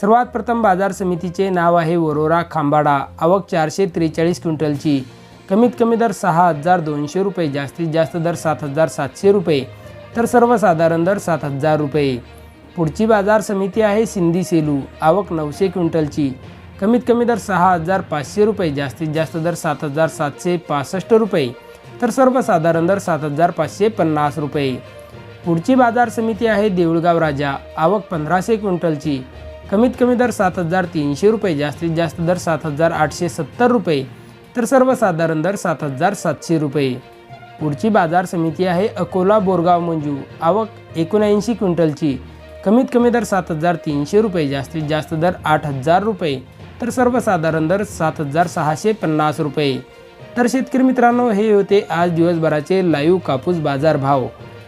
सर्वात प्रथम बाजार समितीचे नाव आहे वरोरा खांबाडा. आवक चारशे त्रेचाळीस क्विंटलची. कमीत कमी दर सहा हजार दोनशे रुपये जास्तीत जास्त दर सात हजार सातशे रुपये तर सर्वसाधारण दर सात हजार रुपये. पुढची बाजार समिती आहे सिंधी सेलू. आवक नऊशे क्विंटलची. कमीत कमी दर सहा हजार पाचशे रुपये जास्तीत जास्त दर सात हजार सातशे पासष्ट रुपये तर सर्वसाधारण दर सात हजार पाचशे पन्नास रुपये. पुढची बाजार समिती आहे देऊळगाव राजा. आवक पंधराशे क्विंटलची. कमीत कमी दर सात हजार तीनशे रुपये जास्तीत जास्त दर सात हजार आठशे सत्तर रुपये तर सर्वसाधारण दर सात हजार सातशे रुपये. पुढची बाजार समिती आहे अकोला बोरगाव मंजू. आवक एकोणऐंशी क्विंटलची. कमीत कमी दर सात हजार तीनशे रुपये जास्तीत जास्त दर आठ हजार रुपये तर सर्वसाधारण दर सात हजार सहाशे पन्नास रुपये. तर शेतकरी मित्रांनो हे होते आज दिवसभराचे लाईव्ह कापूस बाजार भाव.